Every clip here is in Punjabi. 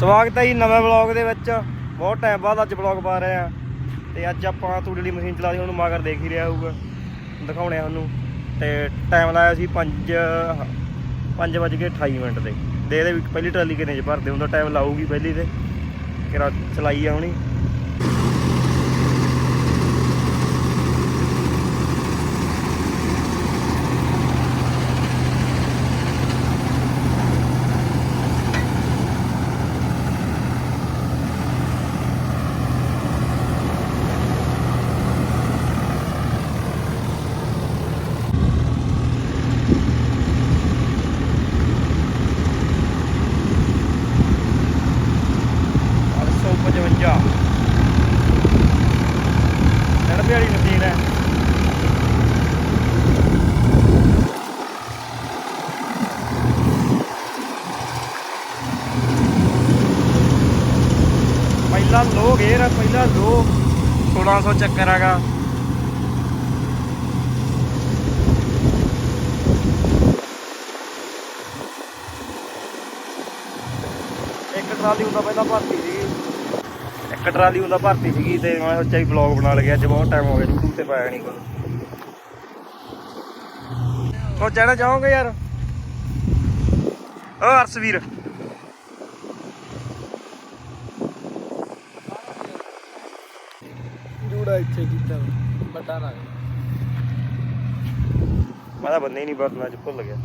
ਸਵਾਗਤ ਹੈ ਜੀ ਨਵੇਂ ਵਲੌਗ ਦੇ ਵਿੱਚ। ਬਹੁਤ ਟਾਈਮ ਬਾਅਦ ਅੱਜ ਵਲੌਗ ਪਾ ਰਹੇ ਆ ਤੇ ਅੱਜ ਆਪਾਂ ਤੂੜੀ ਵਾਲੀ ਮਸ਼ੀਨ ਚਲਾ ਲਈ, ਹੁਣ ਮਗਰ ਦੇਖ ਹੀ ਰਿਹਾ ਹੋਊਗਾ। ਦਿਖਾਉਣੇ ਆ ਤੁਹਾਨੂੰ ਤੇ ਟਾਈਮ ਲਾਇਆ ਸੀ 5 5 ਵਜ ਕੇ 28 ਮਿੰਟ ਦੇ। ਦੇ ਇਹਦੇ ਵਿੱਚ ਪਹਿਲੀ ਟਰਾਲੀ ਕਿੰਨੇ ਚ ਭਰਦੇ ਹੁੰਦਾ ਟਾਈਮ ਲਾਊਗੀ ਪਹਿਲੀ ਤੇ। ਕਿਰਾ ਚਲਾਈ ਆ ਹੁਣੀ ਅੱਠ ਸੌ ਪਚਵੰਜਾ ਨੜਪੇ ਵਾਲੀ ਮਸ਼ੀਨ ਹੈ ਪਹਿਲਾ ਲੋ ਗੇਰ ਹੈ ਪਹਿਲਾ ਲੋ 1600 ਚੱਕਰ ਹੈਗਾ। ਇੱਕ ਟਰਾਲੀ ਹੁੰਦਾ ਪਹਿਲਾਂ ਭਰਤੀ ਸੀਗੀ। ਇੱਕ ਟਰਾਲੀ ਹੁੰਦਾ ਭਰਤੀ ਸੀਗੀ ਤੇ ਮੈਂ ਸੋਚਿਆ ਵੀ ਵਲੌਗ ਬਣਾ ਲਗਿਆ ਅੱਜ ਬਹੁਤ ਟਾਈਮ ਹੋ ਗਿਆ YouTube ਤੇ ਪਾਇਆ ਨਹੀਂ ਕੋਈ। ਉਹ ਕਹਿਣਾ ਚਾਹੋਗੇ ਯਾਰ? ਓ ਅਰਸਵੀਰ ਜੂੜਾ ਇੱਥੇ ਕੀਤਾ ਵੱਡਾ ਨਾ ਮੈਂ ਤਾਂ ਬੰਦੇ ਹੀ ਨਹੀਂ ਬਰਤਨਾ ਚ ਭੁੱਲ ਗਿਆ।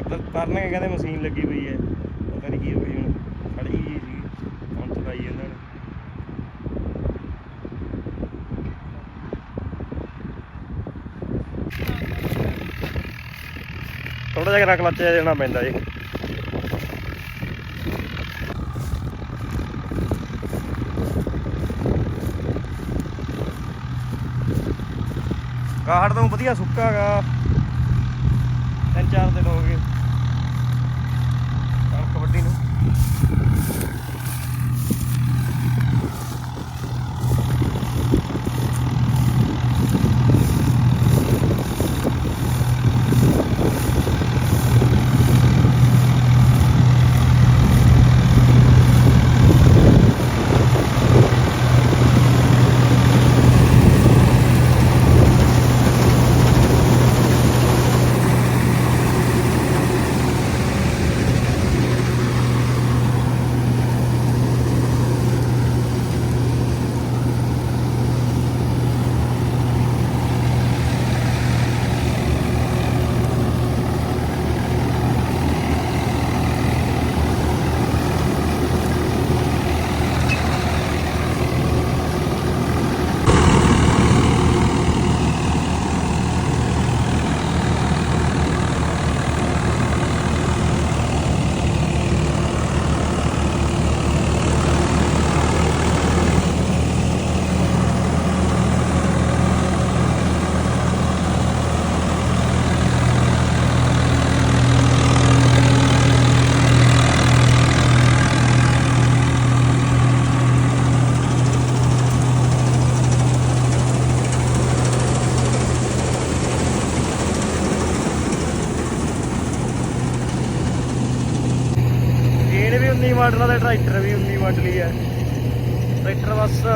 ਇੱਧਰ ਤਰਨਗੇ ਕਹਿੰਦੇ ਮਸ਼ੀਨ ਲੱਗੀ ਹੋਈ ਹੈ ਪਤਾ ਨਹੀਂ ਕੀ ਹੋ ਗਈ ਹੁਣ ਖੜੀ ਜੀ ਸੀ ਹੁਣ ਚਲਾਈ ਇਹਨਾਂ ਨੇ ਥੋੜਾ ਜਿਹਾ ਕਲੱਚ ਦੇਣਾ ਪੈਂਦਾ ਜੀ। ਕਾਹੜ ਤੋਂ ਵਧੀਆ ਸੁੱਕਾ ਗਾ ਤਿੰਨ ਚਾਰ ਦਿਨ ਹੋ ਗਏ। ਕਣਕ ਵੱਢੀ ਨੂੰ ਗੇੜ ਵੀ 19 ਮਾਡਲ ਦਾ ਟਰੈਕਟਰ ਵੀ 19 ਮਾਡਲ ਹੀ। ਹੈ ਟਰੈਕਟਰ ਬਸ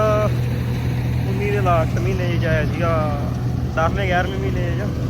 19 ਦੇ ਲਾਸਟ ਮਹੀਨੇ 'ਚ ਆਇਆ ਸੀਗਾ। 10ਵੇਂ 11ਵੇਂ ਮਹੀਨੇ 'ਚ।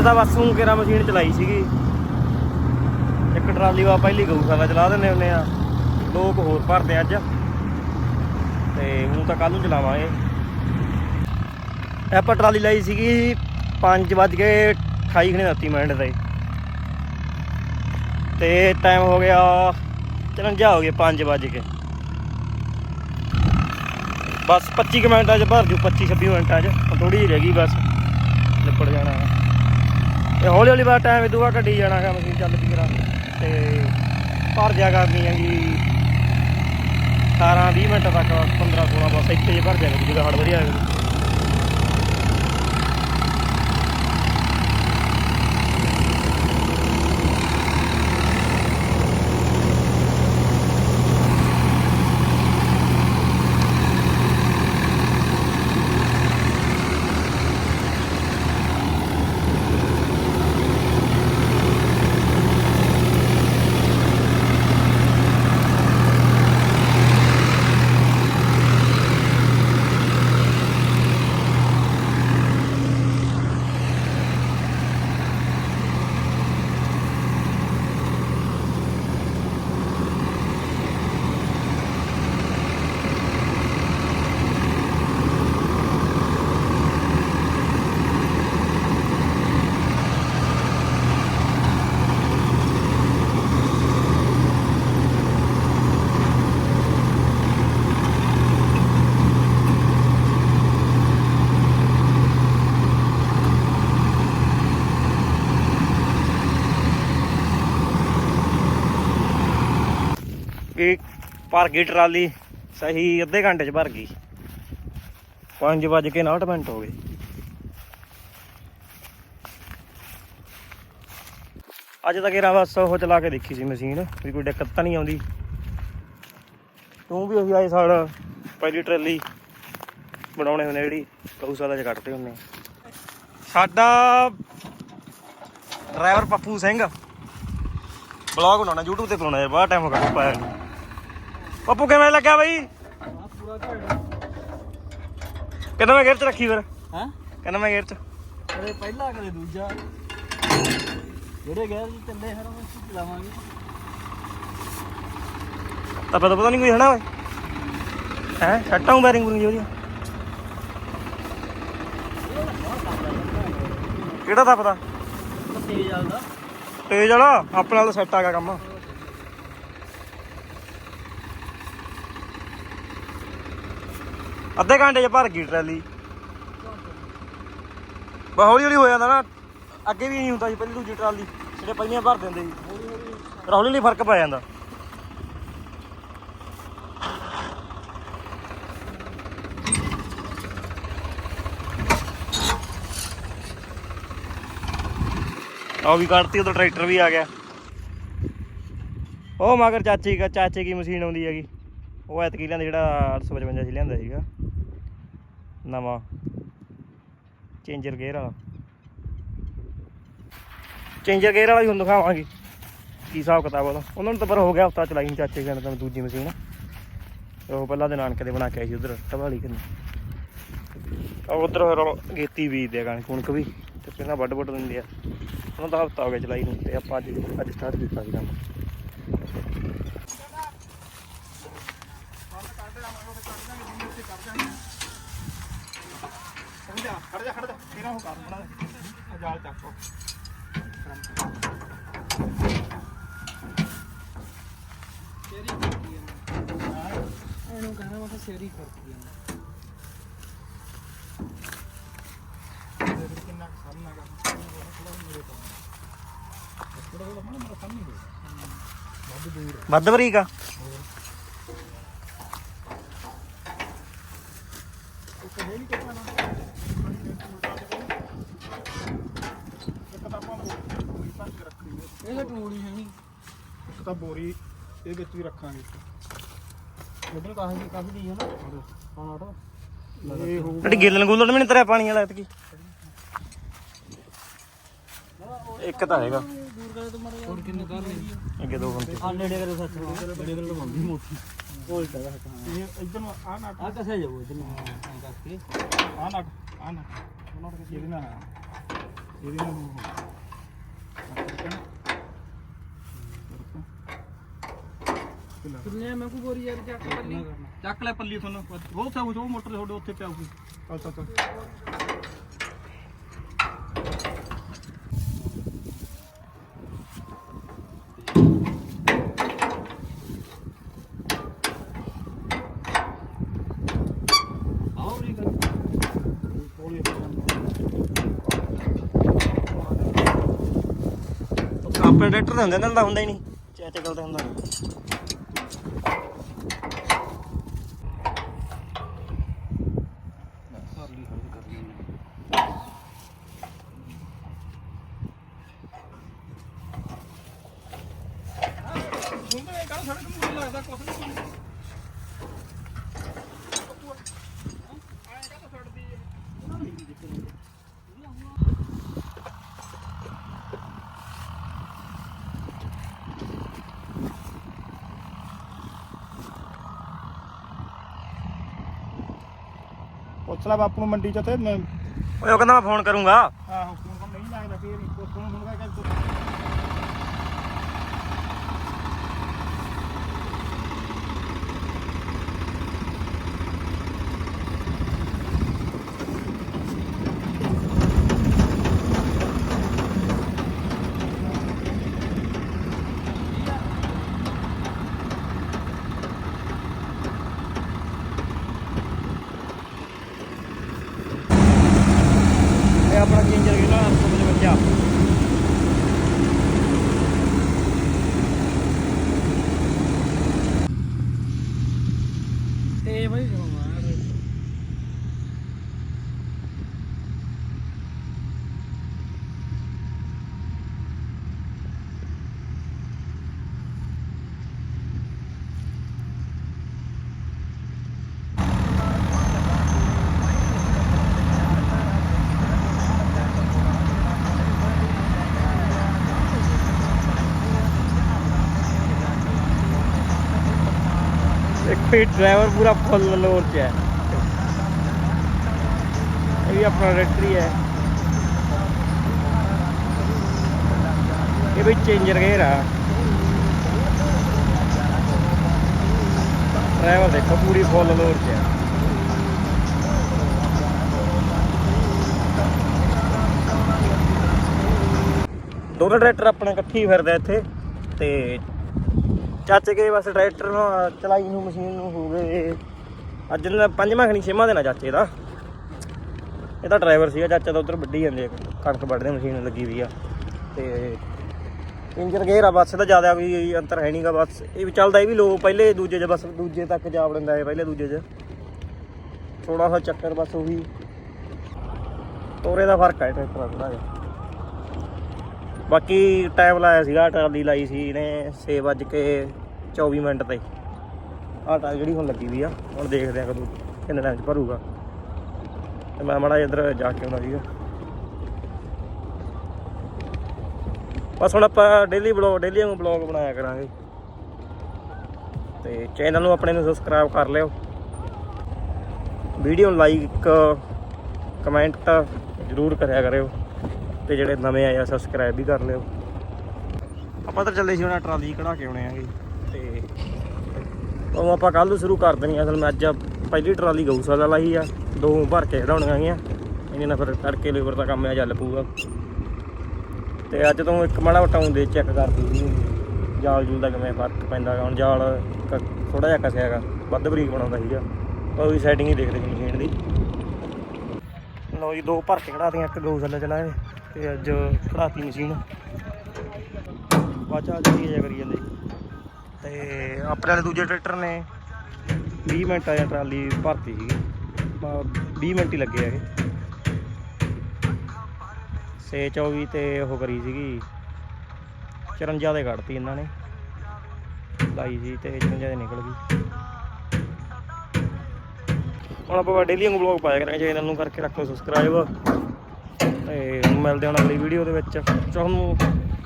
ਅੱਜ ਤਾਂ ਬਸ ਨੂੰ ਕਿਹੜਾ ਮਸ਼ੀਨ ਚਲਾਈ ਸੀਗੀ। ਇੱਕ ਟਰਾਲੀ ਵਾ ਪਹਿਲੀ ਗਊਸ਼ਾਲਾ ਚਲਾ ਦਿੰਦੇ ਹੁੰਦੇ ਆ। ਲੋਕ ਹੋਰ ਭਰਦੇ ਅੱਜ। ਤੇ ਹੁਣ ਤਾਂ ਕੱਲ ਨੂੰ ਚਲਾਵਾਂਗੇ। ਇਹ ਆਪਾਂ ਟਰਾਲੀ ਲਈ ਸੀਗੀ 5 ਵੱਜ ਕੇ 28 ਖਣੇ 29 ਮਿੰਟ ਤੇ। ਤੇ ਟਾਈਮ ਹੋ ਗਿਆ 53 ਹੋ ਗਏ 5 ਵੱਜ ਕੇ। ਬਸ 25 ਕੁ ਮਿੰਟਾਂ ਚ ਭਰ ਜੂ 25 26 ਮਿੰਟਾਂ ਚ। ਥੋੜੀ ਜਿਹੀ ਰਹਿ ਗਈ ਬਸ। ਨਿਪੜ ਜਾਣਾ। ਹੈ। ਇਹ ਹੌਲੀ ਹੌਲੀ ਬਾਅਦ ਟਾਈਮ ਇਦੂਆ ਘਟੀ ਜਾਣਾ ਹੈ ਮਸ਼ੀਨ ਚੱਲ ਪਈ ਕਰਾਂ ਤੇ ਭਰ ਜਾ ਕਰਨੀ ਹੈਗੀ 18 20 ਮਿੰਟ ਤੱਕ 15 16 ਬਸ ਇੱਥੇ ਜੇ ਭਰ ਜਾ ਕਰੂ ਜਿਹੜਾ ਹੜ ਵਧੀਆ ਹੈ ਇਹ ਭਰ ਗਈ ਟਰਾਲੀ, ਸਹੀ ਅੱਧੇ ਘੰਟੇ ਚ ਭਰ ਗਈ। 5 ਵੱਜ ਕੇ 59 ਮਿੰਟ ਹੋ ਗਏ। ਅੱਜ ਤੱਕ ਇਹਰਾ ਬਸ ਉਹ ਚਲਾ ਕੇ ਦੇਖੀ ਸੀ ਮਸ਼ੀਨ, ਵੀ ਕੋਈ ਦਿੱਕਤ ਤਾਂ ਨਹੀਂ ਆਉਂਦੀ। ਤੂੰ ਵੀ ਉਹੀ ਆਏ ਸਾਲ ਪਹਿਲੀ ਟਰਾਲੀ ਬਣਾਉਣੇ ਹੁੰਦੇ ਜਿਹੜੀ ਗਊਸ਼ਾਲਾ ਚ ਕੱਟਦੇ ਹੁੰਦੇ ਸਾਡਾ ਡਰਾਈਵਰ ਪੱਪੂ ਸਿੰਘ, ਬਲੌਗ ਬਣਾਉਣਾ, YouTube ਤੇ ਬਣਾਉਣਾ ਯਾਰ ਬੜਾ ਟਾਈਮ ਹੋ ਗਿਆ ਪਾਇਆ ਨੂੰ। ਪੱਪੂ ਕਿਵੇਂ ਲੱਗਿਆ ਬਈ? ਪੂਰਾ ਮੈਂ ਗੇਅਰ ਚ ਰੱਖੀ ਫਿਰ। ਹਾਂ? ਕਿੰਨਾ ਮੈਂ ਗੇਅਰ ਚ। ਕਦੇ ਪਹਿਲਾ ਕਦੇ ਦੂਜਾ। ਜਿਹੜੇ ਗੈਰ ਜੀ ਚੱਲੇ ਹਰ ਵਾਰ ਚਲਾਵਾਂਗੇ। ਤਾਂ ਪਤਾ ਪਤਾ ਨਹੀਂ ਕੋਈ ਹਨਾ। ਓਏ ਹੈ ਛੱਟਾਂ ਬੈਰਿੰਗ ਬੁਰਿੰਗ ਉਹਦੀ ਕਿਹੜਾ ਤਾਂ ਪਤਾ? ਤੇਜ਼ ਚੱਲਦਾ ਤੇਜ ਵਾਲਾ? ਆਪਣੇ ਨਾਲ ਸੈੱਟ ਆ ਗਿਆ ਕੰਮ। ਅੱਧੇ ਘੰਟੇ 'ਚ ਭਰ ਗਈ ਟਰਾਲੀ। ਬਾ ਹੌਲੀ ਹੌਲੀ ਹੋ ਜਾਂਦਾ ਨਾ, ਅੱਗੇ ਵੀ ਨਹੀਂ ਹੁੰਦਾ ਸੀ, ਪਹਿਲੀ ਦੂਜੀ ਟਰਾਲੀ ਜਿਹੜੇ ਪਹਿਲੀਆਂ ਭਰ ਦਿੰਦੇ ਸੀ। ਫਿਰ ਹੌਲੀ ਹੌਲੀ ਫ਼ਰਕ ਪੈ ਜਾਂਦਾ। ਆ ਵੀ ਕੱਢਤੀ ਉਧਰ ਟਰੈਕਟਰ ਵੀ ਆ ਗਿਆ। ਉਹ ਮਗਰ ਚਾਚੀ ਚਾਚੇ ਕੀ ਮਸ਼ੀਨ ਆਉਂਦੀ ਹੈਗੀ। ਉਹ ਐਤਕੀ ਲਿਆਂਦਾ ਜਿਹੜਾ 855 ਸੀ ਲਿਆਂਦਾ ਸੀਗਾ। ਨਵਾਂ ਚੇਂਜਰ ਗੇਅਰ ਵਾਲਾ। ਚੇਂਜਰ ਗੇਅਰ ਵਾਲਾ ਵੀ ਹੁਣ ਦਿਖਾਵਾਂਗੇ, ਕੀ ਹਿਸਾਬ ਕਿਤਾਬ ਉਹਦਾ। ਉਹਨਾਂ ਨੂੰ ਤਾਂ ਪਰ ਹੋ ਗਿਆ ਹਫਤਾ ਚਲਾਈ ਚਾਚੇ ਕਹਿੰਦਾ ਤਾਂ ਦੂਜੀ ਮਸ਼ੀਨ। ਉਹ ਪਹਿਲਾਂ ਦੇ ਨਾਨਕੇ ਦੇ ਬਣਾ ਕੇ ਆਈ ਸੀ ਉਧਰ ਟਵਾਲੀ ਕੰਨੀ ਉਹ ਉਧਰ ਫਿਰ ਗੇਤੀ ਬੀਜਦੇ ਆ ਕਣਕ, ਕੁਣਕ ਵੀ, ਤੇ ਪਹਿਲਾਂ ਵੱਡ ਵੱਡ ਦਿੰਦੇ ਆ। ਉਹਨਾਂ ਦਾ ਹਫਤਾ ਹੋ ਗਿਆ ਚਲਾਈ ਨੂੰ, ਤੇ ਆਪਾਂ ਅੱਜ ਅੱਜ ਸਟਾਰਟ ਕੀਤਾ ਸੀ ਕੰਮ। ਖੜ ਜਾ ਖੜ ਜਾ। ਤੇਰਾ ਉਹ ਕਰ ਬਣਾ ਜਾਲ ਚੱਕੋ। ਸ਼ੇਰੀ ਕਰਦੀ ਹੈ ਇਹਨੂੰ ਕਹਿੰਦਾ ਮੈਂ ਤਾਂ ਸ਼ੇਰੀ ਕਰਦੀ ਹੈ ਕਿੰਨਾ ਸਾਹਮਣਾ ਕਰ ਥੋੜਾ ਮੇਰੇ ਤੋਂ ਥੋੜਾ ਥੋੜਾ ਮਾੜਾ ਮਾੜਾ ਸਾਹਮਣੇ ਦੇ ਵੱਧ ਬਰੀਕ ਆ ਇੱਕ ਹੈ ਨਹੀਂ ਕਿतना ਨਾ ਇੱਕ ਤਾਂ ਆਪਾਂ ਬੋਰੀ ਭਰ ਕੇ ਰੱਖੀ ਹੈ ਇਹ ਤਾਂ ਟੂੜੀ ਹੈ ਨਹੀਂ ਇੱਕ ਤਾਂ ਬੋਰੀ ਇਹ ਵਿੱਚ ਵੀ ਰੱਖਾਂਗੇ ਉਧਰ ਕਾਹਦੀ ਕਾਹਦੀ ਦੀ ਹੈ ਨਾ? ਹਾਂ ਆਟੋ। ਇਹ ਹੋ ਜਿਹੜੀ ਗਿੱਲਣ ਗੁੱਲਣ ਵੀ ਨਹੀਂ ਤਰਿਆ ਪਾਣੀ ਵਾਲਾ ਐਤਕੀ। ਇੱਕ ਤਾਂ ਹੈਗਾ। ਦੂਰ ਕਰੇ ਤੁਮਾਰੇ ਹੋਰ ਕਿੰਨੇ ਕਰ ਲਈ ਅੱਗੇ ਦੋ ਬੰਦੇ। ਆ ਨੇੜੇ ਕਰੇ ਸੱਚ ਨੇੜੇ ਕਰੇ ਬੰਦੀ ਮੋਟੀ। ਉਲਟਾ ਦਾ ਇਹ ਇਧਰ ਨੂੰ ਆ ਨਟ ਆ ਕਸੇ ਜਾਊ ਇਧਰ ਨੂੰ? ਐਂ ਕਰਕੇ। ਆ ਨਟ ਆ ਨਟ ਉਹਨਾਂ ਦੇ ਇਹਦੇ ਨਾਲ। ਆ। ਇਹਦੇ ਨਾਲ ਕਿੰਨੇ ਮੈਂ ਕੋ ਬੋਰੀ ਯਾਰ ਚੱਕ ਪੱਲੀ। ਚੱਕ ਲੈ ਪੱਲੀ ਤੁਹਾਨੂੰ। ਉਹ ਮੋਟਰ ਤੁਹਾਡੇ ਉੱਥੇ ਪਿਆ ਹੋਊਗੀ। ਚੱਲ ਚੱਲ ਚੱਲ। ਆਓ ਨਹੀਂ ਕਰ ਕੋਲੀ ਆਪਣੇ ਟਰੈਕਟਰ ਦੇ ਹੁੰਦੇ ਨੇ ਹੁੰਦਾ ਹੀ ਨਹੀਂ। ਚਾਚਾ ਕੋਲ ਤਾਂ ਹੁੰਦਾ। ਨਹੀਂ ਸਾਲੀ ਹਰ ਕਰਨੀ ਸੁਣਦੇ ਕਾਹ ਸਾਡੇ ਨੂੰ ਨਹੀਂ ਲੱਗਦਾ ਕੁਛ ਨਹੀਂ ਪੁੱਛ ਲੈ ਬਾਪੂ ਨੂੰ ਮੰਡੀ ਚ ਤੇ ਓਏ ਉਹ ਕਹਿੰਦਾ ਮੈਂ ਫੋਨ ਕਰੂੰਗਾ। ਆਹੋ ਫੋਨ ਫੋਨ ਨਹੀਂ ਲੱਗਦਾ ਫੇਰ ਹੀ ਪੁੱਛ ਨੂੰ ਹੁਣ ਕਹਿੰਦਾ ਇਹ ਆਪਣਾ ਚੇਂਜਰ ਕਿਹੜਾ 855 ਤੇ ਬਈ ਯਾਰ ਇੱਕ ਹੀ ਡਰਾਈਵਰ ਪੂਰਾ ਫੁੱਲ ਲੋਰ ਚ ਹੈ। ਇਹ ਵੀ ਆਪਣਾ ਰੈਟਰੀ ਹੈ। ਇਹ ਵੀ ਚੇਂਜਰ ਗੇਅਰ ਆ। ਡਰਾਈਵਰ ਦੇਖੋ ਪੂਰੀ ਫੁੱਲ ਲੋਰ ਦੋਨੋਂ ਟਰੈਕਟਰ ਆਪਣੇ ਇਕੱਠੇ ਹੀ ਫਿਰਦੇ ਇੱਥੇ ਤੇ ਚਾਚੇ ਕੇ ਬਸ ਟਰੈਕਟਰ ਨੂੰ ਅਹ, ਚਲਾਈ ਨੂੰ ਮਸ਼ੀਨ ਨੂੰ ਹੋ ਗਏ। ਅੱਜ ਨਾ ਪੰਜਵਾਂ ਖਣੀ ਛੇਵਾਂ ਦਿਨ ਆ ਚਾਚੇ ਦਾ। ਇਹ ਤਾਂ ਡਰਾਈਵਰ ਸੀਗਾ ਚਾਚਾ ਤਾਂ ਉਧਰ ਵੱਢੀ ਜਾਂਦੇ ਆ, ਕਣਕ ਵੱਢਦੇ ਮਸ਼ੀਨ ਲੱਗੀ ਵੀ ਆ। ਤੇ ਇੰਜਨ ਗੇਅਰ ਆ ਬੱਸ ਦਾ ਜ਼ਿਆਦਾ ਕੋਈ ਅੰਤਰ ਹੈ ਨਹੀਂਗਾ ਬੱਸ ਇਹ ਵੀ ਚੱਲਦਾ ਇਹ ਵੀ ਲੋ ਪਹਿਲੇ ਦੂਜੇ 'ਚ ਬਸ ਦੂਜੇ ਤੱਕ ਜਾ ਵੜਦਾ ਹੈ ਪਹਿਲੇ ਦੂਜੇ 'ਚ। ਥੋੜਾ ਸਾ ਚੱਕਰ ਬਸ ਉਹੀ। ਤੋਰੇ ਦਾ ਫ਼ਰਕ ਹੈ ਟਰੈਕਟਰ ਦਾ ਥੋੜਾ ਜਿਹਾ। ਬਾਕੀ ਟਾਈਮ ਲਾਇਆ ਸੀਗਾ, ਟਰਾਲੀ ਲਾਈ ਸੀ ਇਹਨੇ 6 ਵੱਜ ਕੇ 24 ਮਿੰਟ ਤੇ। ਆਹ ਟਰਾਲੀ ਜਿਹੜੀ ਹੁਣ ਲੱਗੀ ਵੀ ਆ, ਹੁਣ ਦੇਖਦੇ ਆ ਕਦੋਂ ਕਿੰਨੇ ਟਾਈਮ ਚ ਭਰੂਗਾ। ਤੇ ਮੈਂ ਮੜਾ ਇੱਧਰ ਜਾ ਕੇ ਆਉਣਾ ਸੀਗਾ। ਬਸ ਹੁਣ ਆਪਾਂ ਡੇਲੀ ਬਲੌਗ ਡੇਲੀ ਨੂੰ ਬਲੌਗ ਬਣਾਇਆ ਕਰਾਂਗੇ। ਤੇ ਚੈਨਲ ਨੂੰ ਆਪਣੇ ਨੂੰ ਸਬਸਕ੍ਰਾਈਬ ਕਰ ਲਿਓ। ਵੀਡੀਓ ਨੂੰ ਲਾਈਕ ਕਮੈਂਟ ਜ਼ਰੂਰ ਕਰਿਆ ਕਰਿਓ। ਤੇ ਜਿਹੜੇ ਨਵੇਂ ਆਏ ਆ ਸਬਸਕ੍ਰਾਈਬ ਵੀ ਕਰ ਲਿਓ। ਆਪਾਂ ਤਾਂ ਚੱਲੇ ਸੀ ਉਹਨਾਂ ਟਰਾਲੀ ਕਢਾ ਕੇ ਆਉਣੇ ਆਗੇ ਤੇ ਉਹ ਆਪਾਂ ਕੱਲ ਨੂੰ ਸ਼ੁਰੂ ਕਰ ਦੇਣੀ ਆ। ਅਸਲ ਮੈਂ ਅੱਜ ਪਹਿਲੀ ਟਰਾਲੀ ਗਊਸ਼ਾਲਾ ਲਾਈ ਆ ਦੋ ਭਰ ਕੇ ਖੜਾਉਣੀਆਂ ਗਈਆਂ ਇਹਨੇ ਨਾਲ ਫਿਰ ਤੜਕੇ ਲੇਬਰ ਦਾ ਕੰਮ ਆ ਚੱਲ ਪਊਗਾ। ਤੇ ਅੱਜ ਤੋਂ ਇੱਕ ਮਾੜਾ ਮੋਟਾ ਦੇ ਚੈੱਕ ਕਰਦੀ ਸੀ ਜਾਲ ਜੂਲ ਦਾ ਕਿਵੇਂ ਫ਼ਰਕ ਪੈਂਦਾ। ਹੁਣ ਜਾਲ ਥੋੜਾ ਜਿਹਾ ਕਸਿਆ ਹੈਗਾ ਵੱਧ ਬਰੀਕ ਬਣਾਉਂਦਾ ਸੀਗਾ। ਉਹ ਵੀ ਸੈਟਿੰਗ ਹੀ ਦੇਖਦੇ ਸੀ ਮਸ਼ੀਨ ਦੀ। ਲਓ ਜੀ ਦੋ ਭਰ ਕੇ ਖੜਾਤੀਆਂ ਇੱਕ ਗਊਸ਼ਾਲਾ ਚਲਾਏ। ਤੇ ਅੱਜ ਖੜਾਤੀ ਮਸ਼ੀਨ। ਵਾਚਾ ਜਿਹੜੀ ਜਿਹਾ ਕਰੀ ਜਾਂਦੇ? ਤੇ ਆਪਣੇ ਵਾਲੇ ਦੂਜੇ ਟਰੈਕਟਰ ਨੇ 20 ਮਿੰਟ ਆ ਟਰਾਲੀ ਭਰਤੀ ਸੀਗੀ। ਬਾ- 20 ਮਿੰਟ ਹੀ ਲੱਗੇ ਹੈਗੇ ਇਹ। ਸੇ 24 ਤੇ ਉਹ ਕਰੀ ਸੀਗੀ। 54 ਦੇ ਕੱਢਤੀ ਇਹਨਾਂ ਨੇ। ਲਾਈ ਸੀ ਤੇ 54 ਦੇ ਨਿਕਲ ਗਈ। ਹੁਣ ਆਪਾਂ ਡੇਲੀ ਵਾਂਗੂ ਬਲੌਗ ਪਾਇਆ ਕਰਾਂਗੇ। ਇਹਨਾਂ ਨੂੰ ਕਰਕੇ ਰੱਖੋ ਸਬਸਕ੍ਰਾਈਬ ਤੇ ਮਿਲਦੇ ਹਾਂ ਅਗਲੀ ਵੀਡੀਓ ਦੇ ਵਿੱਚ। ਤੁਹਾਨੂੰ